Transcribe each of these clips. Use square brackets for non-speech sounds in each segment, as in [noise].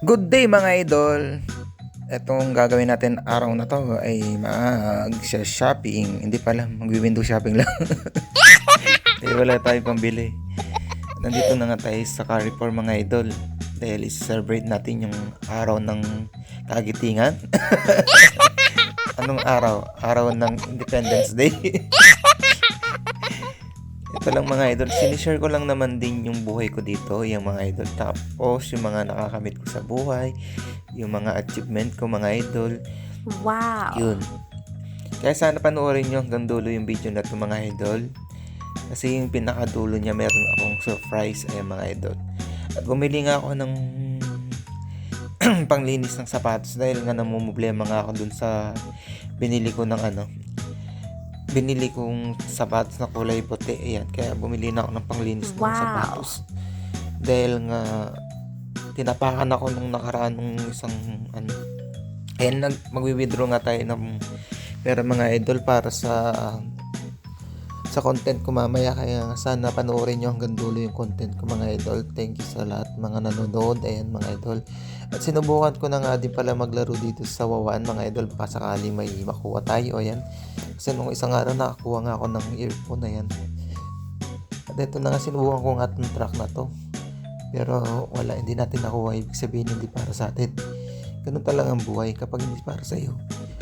Good day mga idol! Itong gagawin natin araw na to ay mag-shopping. Hindi pala, mag-window shopping lang. Dahil [laughs] wala tayong pambili. Nandito na nga tayo sa Carrefour mga idol. Dahil celebrate natin yung araw ng kagitingan. [laughs] Anong araw? Araw ng Independence Day. [laughs] Ito lang mga idol, sinishare ko lang naman din yung buhay ko dito, yung mga idol. Tapos yung mga nakakamit ko sa buhay, yung mga achievement ko mga idol, Wow. yun. Kaya sana panoorin nyo hanggang dulo yung video na to mga idol. Kasi yung pinakadulo niya meron akong surprise ay mga idol. At bumili nga ako ng [clears throat] panglinis ng sapatos dahil nga namumblema nga ako dun sa binili ko ng ano binili kong sapatos na kulay puti ayan kaya bumili na ako ng panglinis ng Wow. sapatos dahil nga tinapakan ako nung nakaraan nung isang ano ayan nag magwi-withdraw nga tayo ng pera mga idol para sa sa content ko mamaya kaya sana panoorin nyo hanggang dulo yung content ko mga idol. Thank you sa lahat mga nanonood. Ayan mga idol. At sinubukan ko na nga din pala maglaro dito sa Wawan mga idol baka sakali may makuha tayo. Ayan. Kasi nung isang araw nakakuha nga ako ng earphone. Na yan at ito na nga sinubukan ko nga itong track na to. Pero wala hindi natin nakuha. Ibig sabihin hindi para sa atin. Ganun talaga ang buhay kapag hindi para sa iyo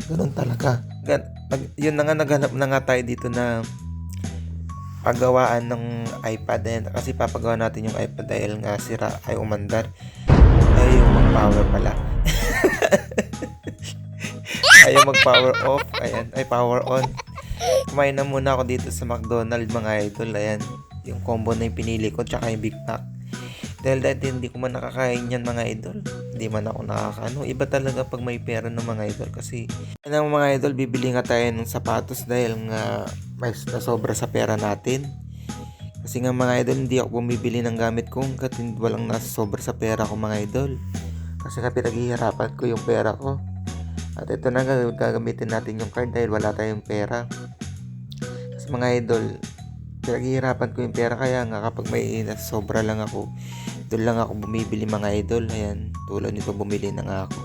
ganun talaga. Gan- yun na nga naghanap na nga tayo dito na paggawaan ng iPad ayan, kasi papagawa natin yung iPad dahil nga sira ay umandar. Ayaw mag-power pala. [laughs] Ayaw mag-power off. Ayan ay power on. Kumain na muna ako dito sa McDonald's mga idol. Ayan yung combo na yung pinili ko tsaka yung Big Mac dahil dati hindi ko man nakakain yan mga idol. Hindi man ako nakakaano. Iba talaga pag may pera ng mga idol kasi ano mga idol bibili nga tayo ng sapatos dahil nga may nasobra sa pera natin. Kasi nga mga idol hindi ako bumibili ng gamit ko hanggat walang nasa sobra sa pera ko mga idol. Kasi nga pinaghihirapan ko yung pera ko. At ito na gagamitin natin yung card dahil wala tayong pera. Kasi mga idol pinaghihirapan ko yung pera kaya nga kapag may sobra lang ako. Doon lang ako bumibili mga idol. Ayan tulad nito bumili na nga ako.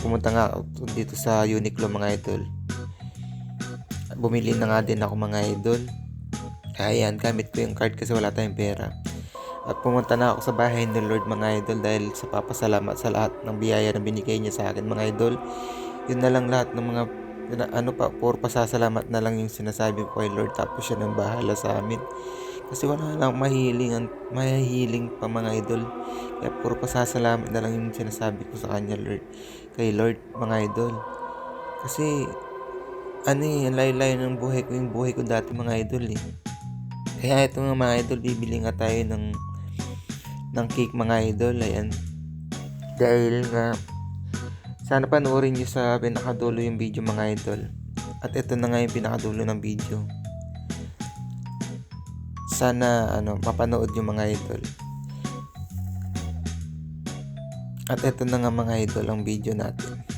Pumunta nga ako dito sa Uniqlo mga idol. Bumili na nga din ako mga idol. Kaya yan gamit ko yung card kasi wala tayong pera. At pumunta na ako sa bahay ni Lord mga idol dahil sa papasalamat sa lahat ng biyaya na binigay niya sa akin mga idol. Yun na lang lahat ng mga ano pa, puro pasasalamat na lang yung sinasabi ko kay Lord tapos siya nang bahala sa amin. Kasi wala lang mahiling, mahihiling pa mga idol. Kaya puro pasasalamat na lang yung sinasabi ko sa kanya Lord. Kay Lord mga idol. Kasi ano eh, ang layo-layo ng buhay ko yung buhay ko dati mga idol eh. Kaya ito nga mga idol, bibili nga tayo ng ng cake mga idol. Ayan. Dahil nga sana panoorin nyo sa pinakadulo yung video mga idol. At ito na nga yung pinakadulo ng video. Sana ano, mapanood yung mga idol. At ito na nga mga idol ang video natin.